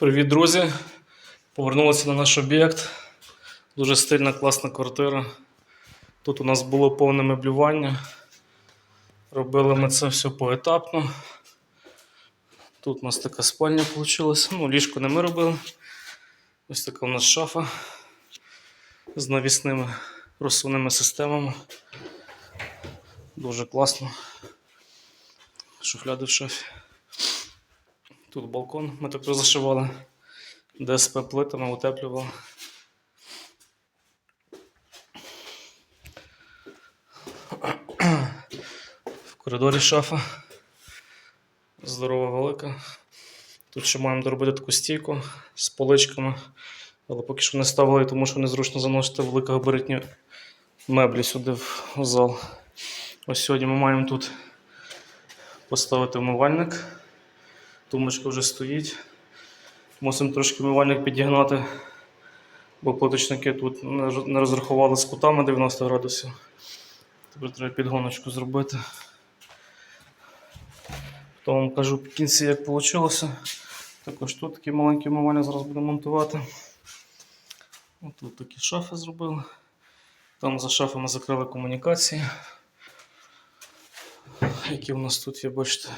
Привіт, друзі! Повернулися на наш об'єкт. Дуже стильна, класна квартира. Тут у нас було повне меблювання. Робили ми це все поетапно. Тут у нас така спальня вийшла. Ну, ліжко не ми робили. Ось така у нас шафа з навісними розсувними системами. Дуже класно. Шуфляди в шафі. Тут балкон ми так розшивали. ДСП плитами утеплювали. В коридорі шафа. Здорова велика. Тут ще маємо доробити таку стійку з поличками. Але поки що не ставили, тому що незручно заносити великогабаритні меблі сюди в зал. Ось сьогодні ми маємо тут поставити вмивальник. Тумбочка вже стоїть. Мусимо трошки вмивальник підігнати, бо плиточники тут не розрахували з кутами 90 градусів. Тепер треба підгоночку зробити. То вам кажу в кінці, як вийшло. Також тут такий маленький вмивальник зараз будемо монтувати. Ось Тут такі шафи зробили. Там за шафами закрили комунікації. Які у нас тут є, бачите.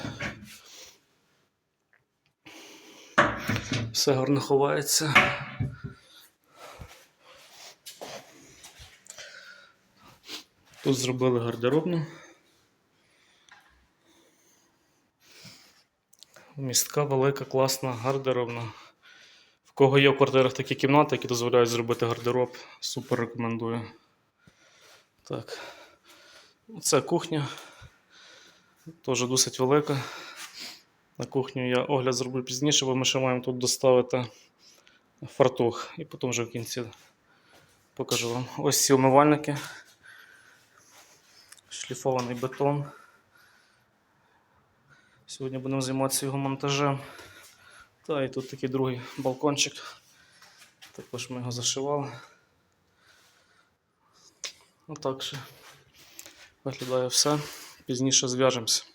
Все гарно ховається. Тут зробили гардеробну. Містка велика, класна, гардеробна. В кого є в квартирах такі кімнати, які дозволяють зробити гардероб, супер рекомендую. Так. Це кухня. Теж досить велика. На кухню я огляд зроблю пізніше, бо ми ще маємо тут доставити фартух. І потім вже в кінці покажу вам. Ось ці умивальники. Шліфований бетон. Сьогодні будемо займатися його монтажем. Та і тут такий другий балкончик. Також ми його зашивали. Отак ще виглядає все. Пізніше зв'яжемося.